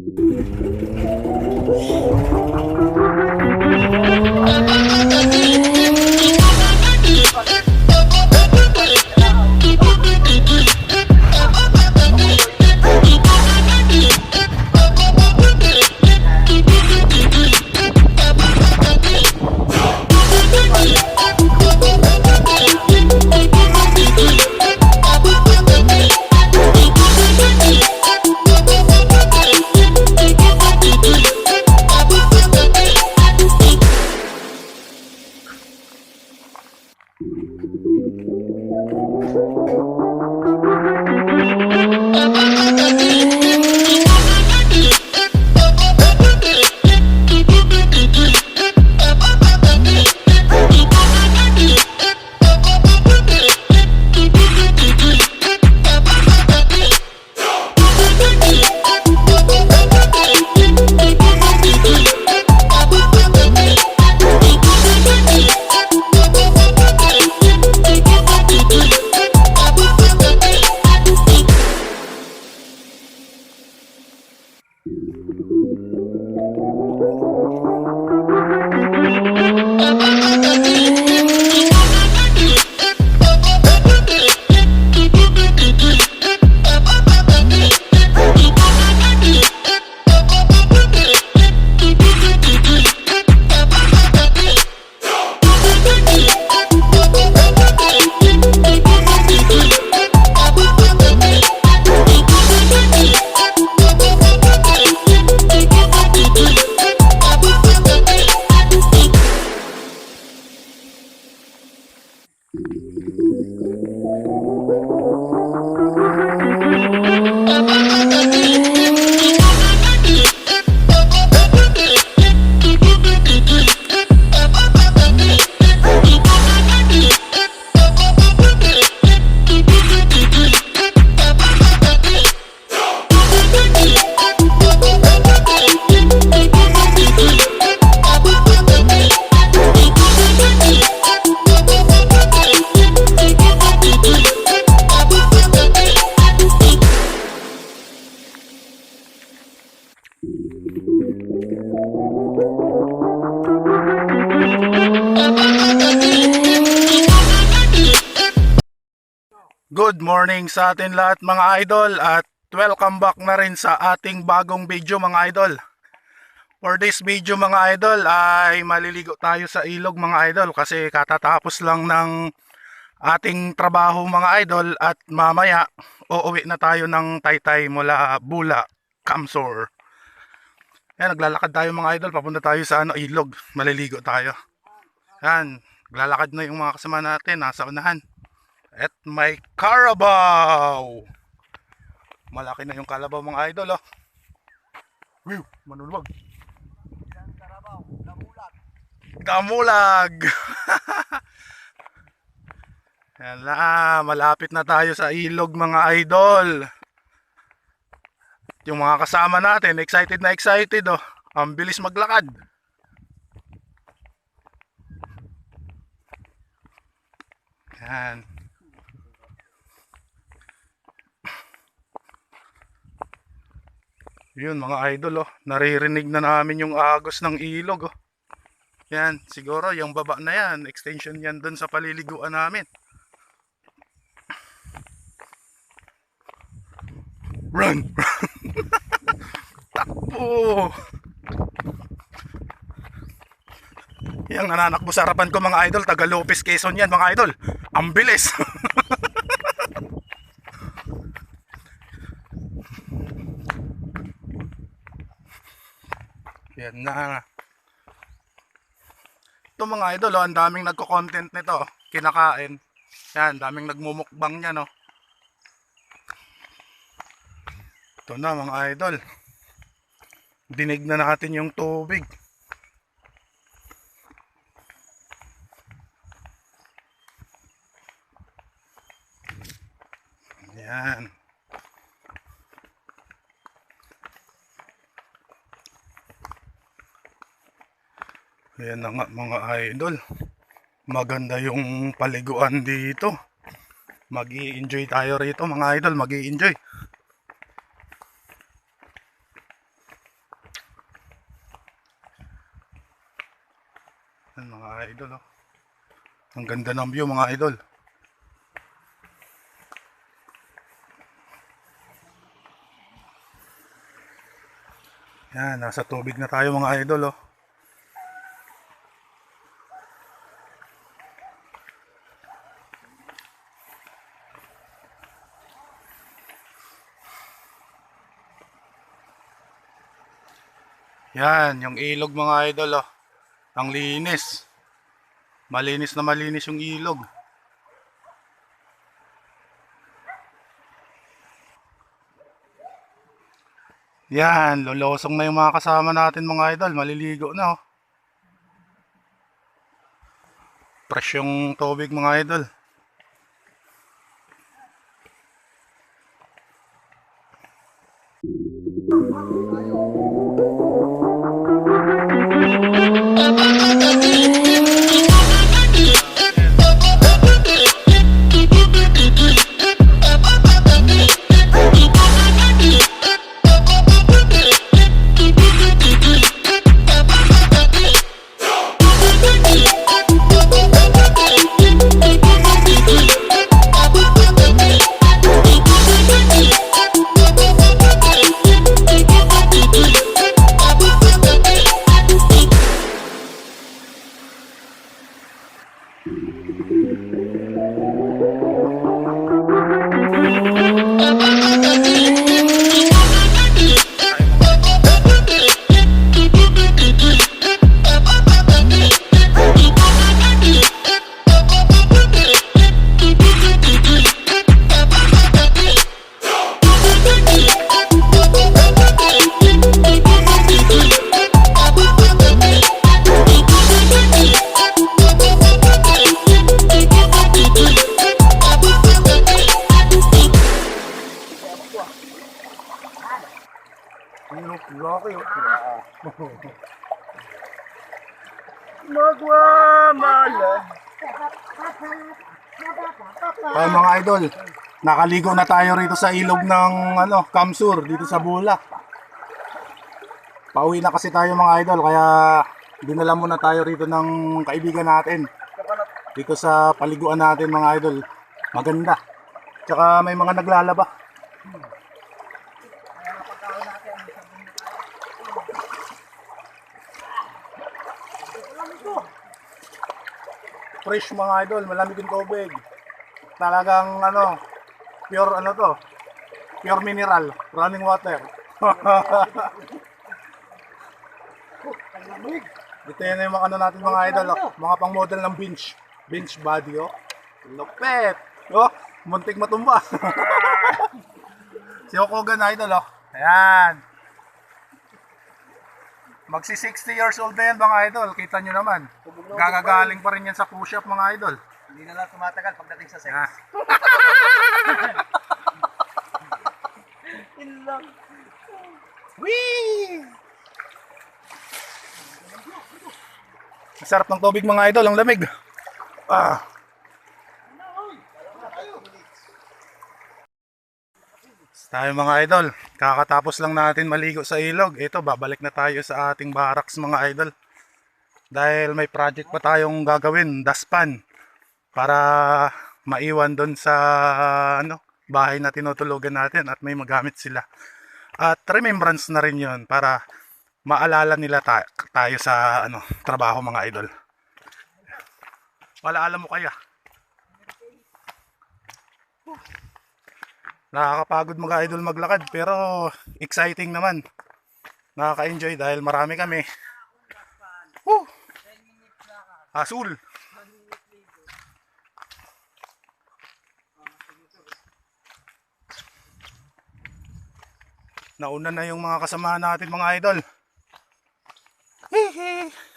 Thank you. Thank you. Música morning sa atin lahat mga idol at welcome back na rin sa ating bagong video mga idol. For this video mga idol ay maliligo tayo sa ilog mga idol kasi katatapos lang ng ating trabaho mga idol at mamaya uuwi na tayo ng Taytay mula Bula, Kamsor. Yan, naglalakad tayo mga idol, papunta tayo sa ano, ilog, maliligo tayo. Yan, naglalakad na yung mga kasama natin, nasa unahan. At may Carabao. Malaki na yung kalabaw mga idol oh. Wiw, manulwag. Damulag. Yan na, malapit na tayo sa ilog mga idol. Yung mga kasama natin, excited na excited oh. Ang bilis maglakad. Yan. Yun mga idol oh, naririnig na namin yung agos ng ilog oh. Yan, siguro yung baba na yan, extension yan dun sa paliliguan namin. Run! Takbo! Yung nananakbo sa harapan ko mga idol, taga Lopez Quezon yan mga idol. Ang bilis! Yan na. Ito mga idol, oh, ang daming nagko-content nito. Kinakain. Yan, daming nagmumukbang niya, no. Ito na mga idol. Dinig na natin yung tubig. Yan. Ayan na nga mga idol. Maganda yung paliguan dito. mag enjoy tayo rito mga idol. mag enjoy Ayan mga idol. Oh. Ang ganda ng view mga idol. Yan, nasa tubig na tayo mga idol. Oh. Yan, yung ilog mga idol oh. Ang linis. Malinis na malinis yung ilog. Yan, lolosong na yung mga kasama natin mga idol. Maliligo na oh. Fresh yung tubig mga idol. Magwamalan. Ay mga idol, nakaligo na tayo rito sa ilog ng ano, Kamsur dito sa Bula. Pauwi na kasi tayo mga idol kaya dinala muna tayo rito ng kaibigan natin. Dito sa paliguan natin mga idol. Maganda. Tsaka may mga naglalaba. Fresh mga idol, malamig yung tubig. Talagang ano, pure ano to, pure mineral, running water. Ito yan yung mga ano natin mga idol, oh. mga pang model ng bench, bench body oh. Lupet! Oh, muntik matumba. si Okogan idol oh. Ayan. Magsi 60 years old na yan mga idol, kita nyo naman. Gagagaling pa rin yan sa push-up mga idol. Hindi na lang tumatagal pagdating sa sex. Ah. Whee! Masarap ng tubig mga idol, ang lamig. Ah. Tayo mga idol, kakatapos lang natin maligo sa ilog. Ito, babalik na tayo sa ating barracks mga idol. Dahil may project pa tayong gagawin, daspan. Para maiwan doon sa ano, bahay na tinutulugan natin at may magamit sila. At remembrance na rin yon para maalala nila ta- tayo sa ano, trabaho mga idol. Wala alam mo kaya. Nakakapagod mga idol maglakad pero exciting naman. Nakaka-enjoy dahil marami kami. Woo! Asul! Nauna na yung mga kasama natin mga idol. Hihi!